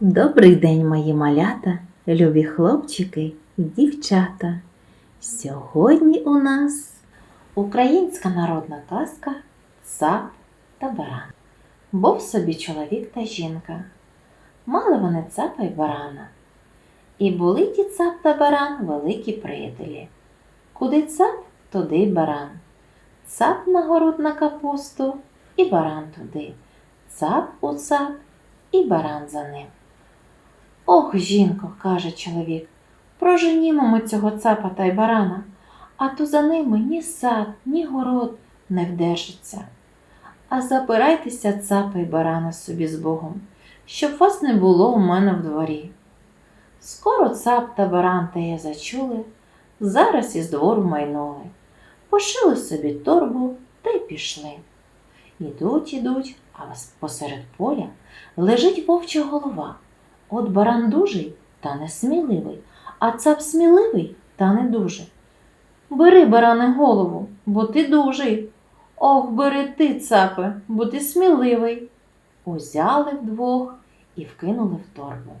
Добрий день, мої малята, любі хлопчики і дівчата. Сьогодні у нас українська народна казка Цап та баран. Був собі чоловік та жінка. Мали вони цапа й барана. І були ті цап та баран великі приятелі. Куди цап, туди й баран. Цап на город на капусту, і баран туди. Цап у цап, і баран за ним. Ох, жінко, каже чоловік, проженімо ми цього цапа та й барана, а то за ними ні сад, ні город не вдержиться. А забирайтеся, цапа й барана собі з Богом, щоб вас не було у мене в дворі. Скоро цап та баран я зачули, зараз із двору майнули, пошили собі торбу та й пішли. Ідуть, ідуть, а посеред поля лежить вовча голова. От баран дужий та несміливий, а цап сміливий та не дуже. Бери, баране, голову, бо ти дужий. Ох, бери ти, цапе, бо ти сміливий. Узяли вдвох і вкинули в торбу.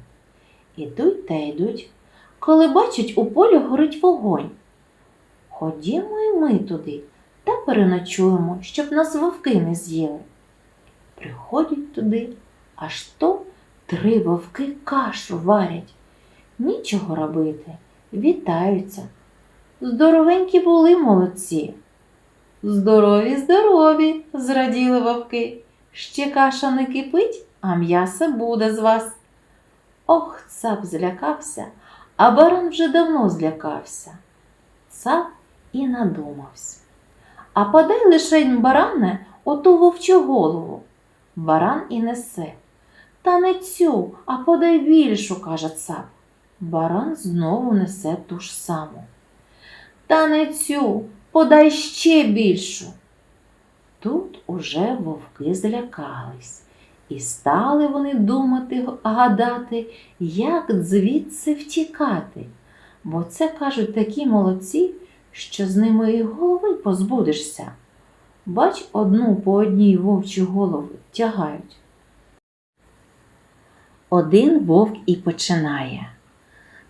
Ідуть та йдуть, коли бачать, у полі горить вогонь. Ходімо і ми туди та переночуємо, щоб нас вовки не з'їли. Приходять туди, аж то Три вовки кашу варять. Нічого робити, вітаються. Здоровенькі були молодці. Здорові, здорові, зраділи вовки. Ще каша не кипить, а м'ясо буде з вас. Ох, цап злякався, а баран вже давно злякався. Цап і надумався. А подай лишень баране оту вовчу голову. Баран і несе. Та не цю, а подай більшу, каже цап. Баран знову несе ту ж саму. Та не цю, подай ще більшу. Тут уже вовки злякались, і стали вони думати, гадати, як звідси втікати. Бо це, кажуть, такі молодці, що з ними і голови позбудешся. Бач, одну по одній вовчі голови тягають. Один вовк і починає.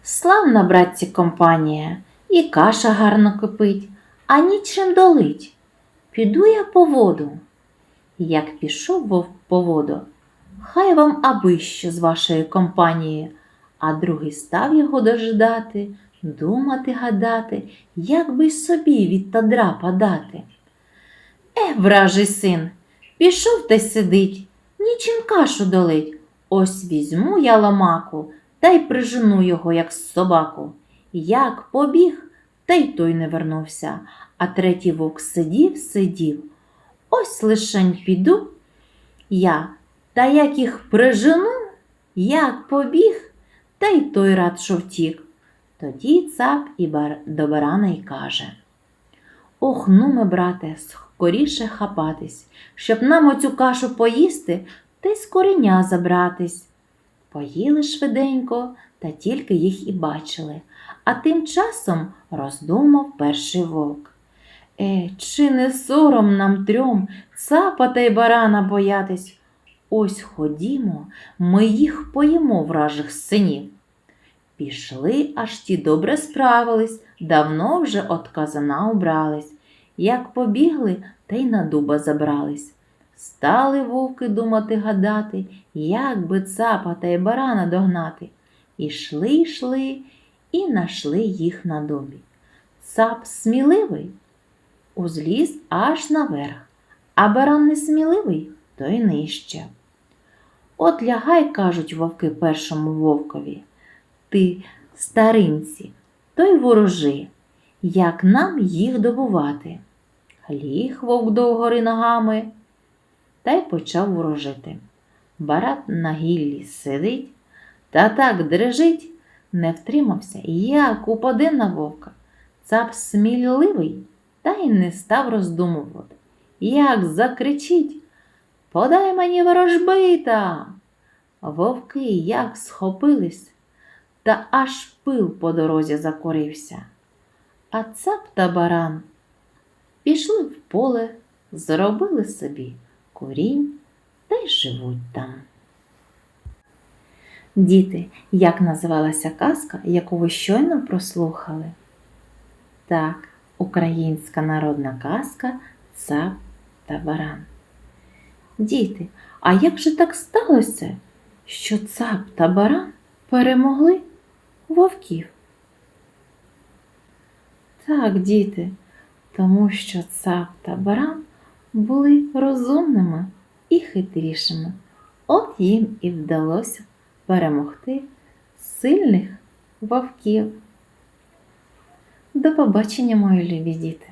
Славна, братці, компанія, і каша гарно кипить, а нічим долить. Піду я по воду. Як пішов вовк по воду, хай вам аби що з вашої компанії, а другий став його дожидати, думати, гадати, як би й собі від тадра подати. Е, вражий син, пішов та сидить, нічим кашу долить. Ось візьму я ламаку та й прижену його, як собаку. Як побіг, та й той не вернувся, а третій вовк сидів, сидів. Ось лишень піду я, та як їх прижену, як побіг, та й той рад що втік. Тоді цап і бар... до барана й каже Ох, ну ми, брате, скоріше хапатись, щоб нам оцю кашу поїсти, та й з кореня забратись. Поїли швиденько, та тільки їх і бачили, а тим часом роздумав перший вовк. Е, чи не сором нам трьом цапа та й барана боятись? Ось ходімо, ми їх поїмо вражих синів. Пішли, аж ті добре справились, давно вже от казана убрались. Як побігли, та й на дуба забрались. Стали вовки думати гадати, як би цапа та й барана догнати. Ішли, йшли і нашли їх на добі. Цап сміливий узліз аж наверх, а баран несміливий, то й нижче. От лягай, кажуть вовки першому вовкові, ти, старинці, то й ворожи, як нам їх добувати. Ліг вовк довгори ногами та й почав ворожити. Барат на гіллі сидить та так дрижить, не втримався, як упаде на вовка. Цап сміливий та й не став роздумувати. Як закричить Подай мені ворожбита. Вовки як схопились, та аж пил по дорозі закорився. А цап та баран пішли в поле, зробили собі курінь та й живуть там. Діти, як називалася казка, яку ви щойно прослухали? Так, українська народна казка Цап та Баран. Діти, а як же так сталося, що цап та баран перемогли вовків? Так, діти, тому що цап та баран були розумними і хитрішими. От їм і вдалося перемогти сильних вовків. До побачення, мої любі діти!